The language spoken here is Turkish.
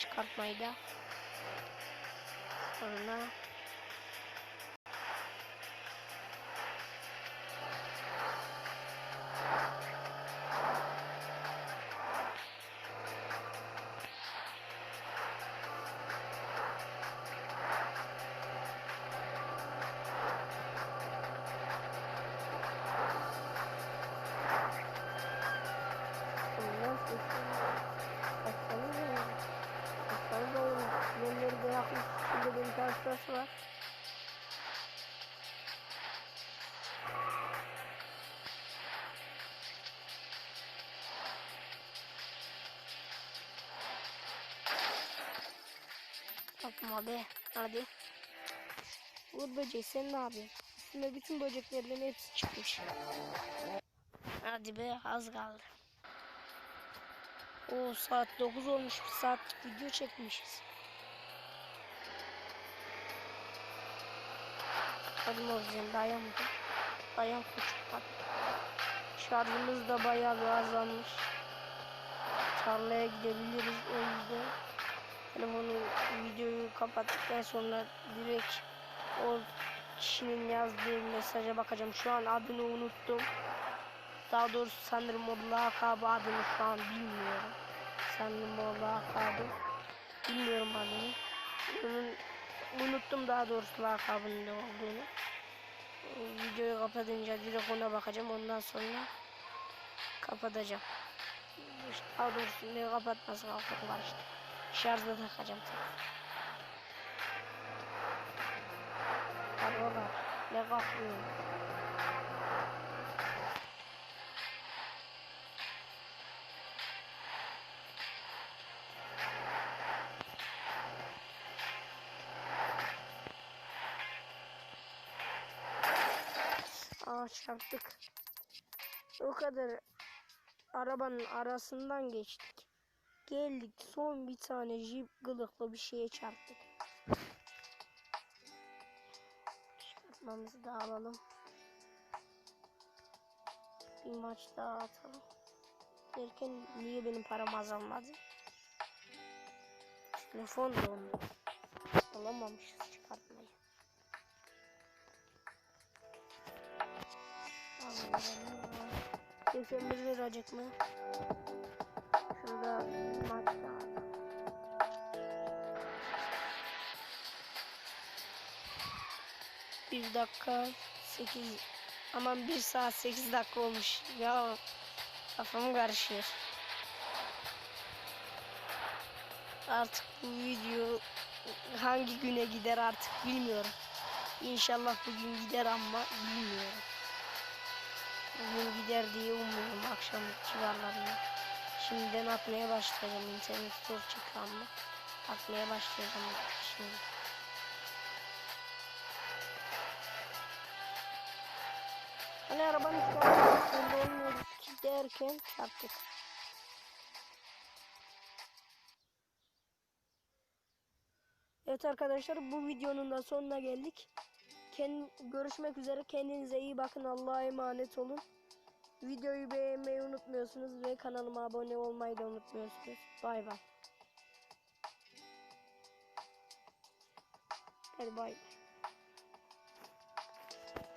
çıkartmayı da. Sonra Yapma be. Hadi. Vur böceği sen ne yapıyorsun? Üstüme bütün böceklerden hepsi çıkmış. Hadi be az kaldı. O saat 9 olmuş bir saatlik video çekmişiz. Hadi Morcan dayan mı? Dayan hadi. Şarjımız da bayağı bir azalmış. Tarlaya gidebiliriz o yüzden. Telefonu videoyu kapattıktan sonra direkt o kişinin yazdığı mesaja bakacağım. Şu an adını unuttum. Daha doğrusu sanırım o lakabı adını şu an bilmiyorum. Sanırım o lakabı. Bilmiyorum adını. Bunun, unuttum daha doğrusu lakabının ne olduğunu. Videoyu kapatınca direkt ona bakacağım. Ondan sonra kapatacağım. Daha doğrusu ne kapatması kalkıp var işte. Şarjda takacağım. Hadi baba. Ne kalkıyorum. Aa çarptık. O kadar arabanın arasından geçtik. Geldik son bir tane jip kılıklı bir şeye çarptık. Çıkartmamızı da alalım. Bir maç daha atalım. Derken niye benim param azalmadı? Telefon dondu. Alamamışız çıkartmayı. Alalım. 81 liracık mı? Şurada maç. Bir dakika sekiz aman bir saat sekiz dakika olmuş ya kafam karışıyor. Artık bu video hangi güne gider artık bilmiyorum. İnşallah bugün gider ama bilmiyorum. Bugün gider diye umuyorum akşam civarlarında. Şimdiden atmaya başlayacağım internet zor çıkan mı? Atmaya başlayacağım şimdi. Hani arabanın üstüne olmuyoruz ki derken çarptık. Evet arkadaşlar bu videonun da sonuna geldik. Kend görüşmek üzere. Kendinize iyi bakın. Allah'a emanet olun. Videoyu beğenmeyi unutmuyorsunuz ve kanalıma abone olmayı da unutmuyorsunuz. Bay bay. Hadi bay bay.